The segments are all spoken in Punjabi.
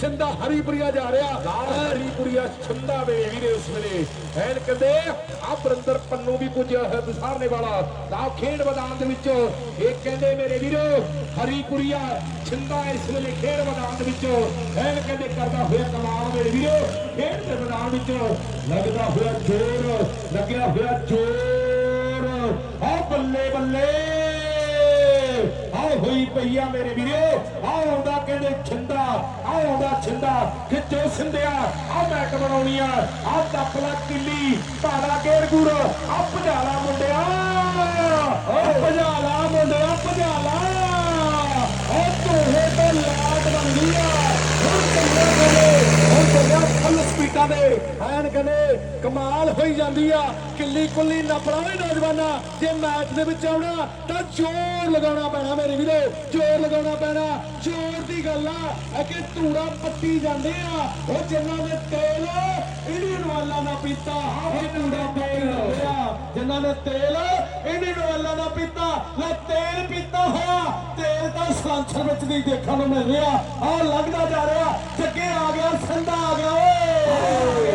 ਸਿੰਦਾ ਹਰੀਪੁਰੀਆ ਜਾ ਰਿਹਾ। ਲਾਲ ਹਰੀਪੁਰੀਆ ਛੰਦਾ ਵੇ ਵੀਰੇ ਉਸ ਵੇਲੇ। ਐਨ ਕਹਿੰਦੇ ਆ ਬਰਿੰਦਰ ਪੰਨੂ ਵੀ ਪੁੱਜਿਆ ਹੈ ਵਿਸਾਰਨੇ ਵਾਲਾ। ਤਾਂ ਖੇਡ ਮੈਦਾਨ ਦੇ ਵਿੱਚ ਇਹ ਕਹਿੰਦੇ ਮੇਰੇ ਵੀਰੋ ਹਰੀਪੁਰੀਆ ਛੰਦਾ ਇਸ ਵੇਲੇ ਖੇਡ ਮੈਦਾਨ ਦੇ ਵਿੱਚ। ਐਨ ਕਹਿੰਦੇ ਕਰਦਾ ਹੋਇਆ ਕਮਾਲ ਮੇਰੇ ਵੀਰੋ। ਖੇਡ ਦੇ ਮੈਦਾਨ ਵਿੱਚ ਲੱਗਦਾ ਹੋਇਆ ਜ਼ੋਰ ਲੱਗਿਆ ਹੋਇਆ ਜ਼ੋਰ। ਆ ਬੱਲੇ ਬੱਲੇ। ਆ ਹੋਈ ਪਈਆ ਮੇਰੇ ਵੀਰੋ। ਆ ਆਉਂਦਾ ਕਹਿੰਦੇ ਛਿੰਦਾ ਆ ਆਉਂਦਾ ਛਿੰਦਾ। ਖਿੱਚੋ ਸਿੰਧਿਆ ਆ ਮੈਟ ਬਣਾਉਣੀ ਆ। ਆ ਦੱਪਲਾ ਕਿੱਲੀ ਭਾੜਾ ਗੇਰਗੁਰ ਆ ਭਜਾਲਾ ਮੁੰਡਿਆ। ਆ ਭਜਾਲਾ ਮੁੰਡਿਆ, ਭਜਾਲਾ। ਆ ਤੋਹੇ ਤੋਂ ਲਾਟ ਬਣ ਆ। ਹੁਣ ਚੱਲਿਆ ਕੋਲੇ ਹੁਣ ਚੱਲਿਆ ਫੁੱਲ ਸਪੀਡਾਂ ਦੇ ਐਨ ਕਹਿੰਦੇ ਕਮਾਲ ਹੋਈ ਜਾਂਦੀ ਆ। ਕਿੱਲੀ ਕੁੱਲੀ ਨਪੜਾ ਵੀ ਨੌਜਵਾਨਾ ਜੇ ਮੈਚ ਦੇ ਵਿੱਚ ਆਉਣਾ ਤਾਂ ਜ਼ੋਰ ਲਗਾਉਣਾ ਪੈਣਾ ਮੇਰੇ ਵੀਰੋ, ਜ਼ੋਰ ਲਗਾਉਣਾ ਪੈਣਾ। ਜ਼ੋਰ ਦੀ ਗੱਲ ਆ ਕਿ ਧੂੜਾ ਪੱਟੀ ਜਾਂਦੇ ਆ। ਉਹ ਜਿਨ੍ਹਾਂ ਨੇ ਤੇਲ ਇਹਦੀ ਨਵਾਲਾ ਨਾ ਪੀਤਾ। ਜਿਨ੍ਹਾਂ ਨੇ ਤੇਲ ਇਹਦੀ ਨਵਾਲਾ ਨਾ ਪੀਤਾ। ਲੈ ਤੇਲ ਪੀਤਾ ਹੋਇਆ। ਤੇਲ ਤਾਂ ਸਲਾਂਸਰ ਵਿੱਚ ਨਹੀਂ ਦੇਖਣ ਨੂੰ ਮਿਲ ਰਿਹਾ। ਆ ਲੱਗਦਾ ਜਾ ਰਿਹਾ। ਜੱਗੇ ਆ ਗਿਆ ਸੰਦਾ ਆ ਗਿਆ ਓਏ।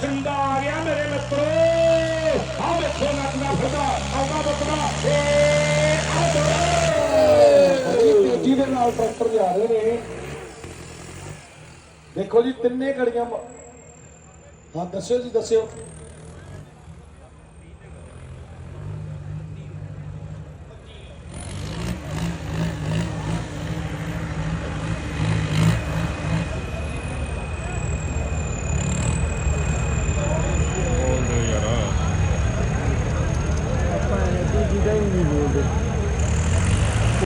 ਛਿੰਦਾ ਆ ਗਿਆ ਮੇਰੇ ਮਿੱਤਰੋ। ਆ ਵੇਖੋ ਨੱਚਦਾ ਫਿਰਦਾ ਆਉਂਦਾ ਬੱਤਰਾ ਏ ਆ ਬੜੀ ਤੇਜ਼ੀ ਦੇ ਨਾਲ ਟਰੈਕਟਰ ਜਾ ਰਹੇ ਨੇ। ਦੇਖੋ ਜੀ ਤਿੰਨੇ ਘੜੀਆਂ ਹਾਂ ਦੱਸਿਓ ਜੀ ਦੱਸਿਓ।